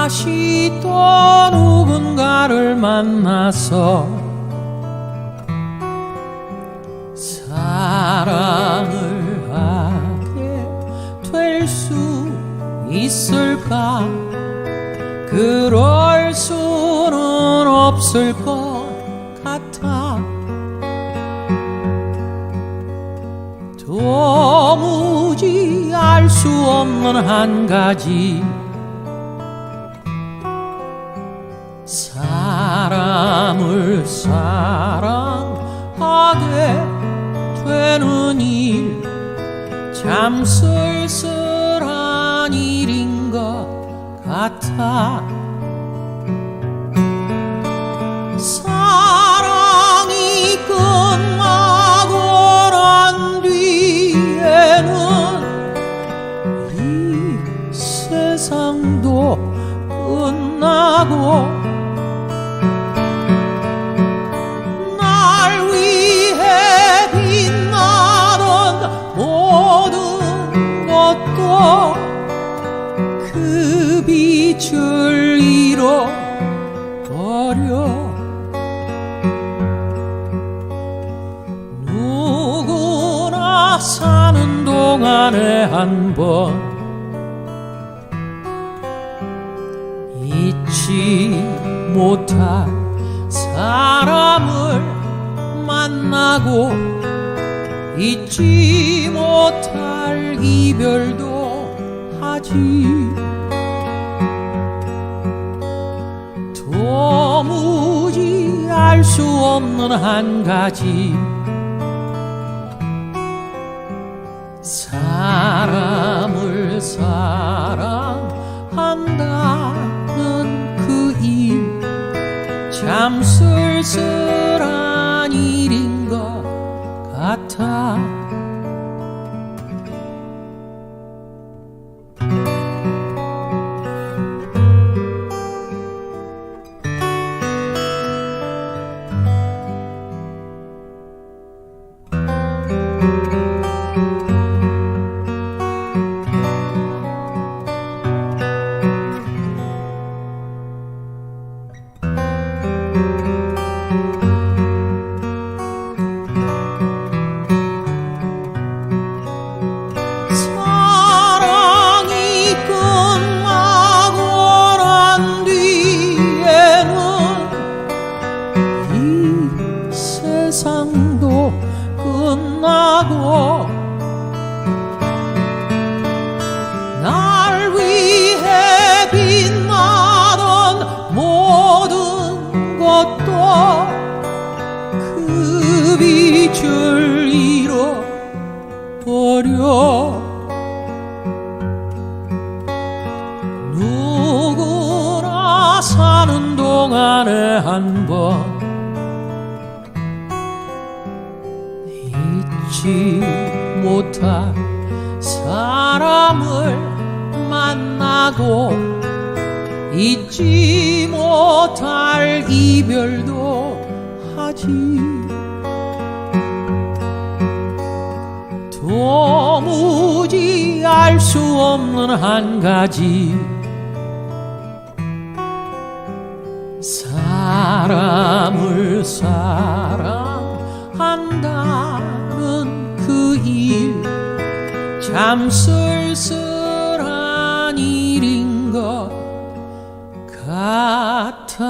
다시 또 누군가를 만나서 사랑을 하게 될 수 있을까? 그럴 수는 없을 것 같아. 도무지 알 수 없는 한 가지. 사람을 사랑하게 되는 일 참 쓸쓸한 일인 것 같아. 사랑이 끝나고 난 뒤에는 이 세상도 끝나고 버려. 누구나 사는 동안에 한 번 잊지 못할 사람을 만나고 잊지 못할 이별도 하지 도무지 알 수 없는 한 가지. 사람을 사랑한다는 그 일 참 쓸쓸 끝나고 날 위해 빛나던 모든 것도 그 빛을 잃어버려. 누구나 사는 동안에 한번 잊지 못할 사람을 만나고 잊지 못할 이별도 하지. 도무지 알 수 없는 한 가지. 사람을 사 참 쓸쓸한 일인 것 같아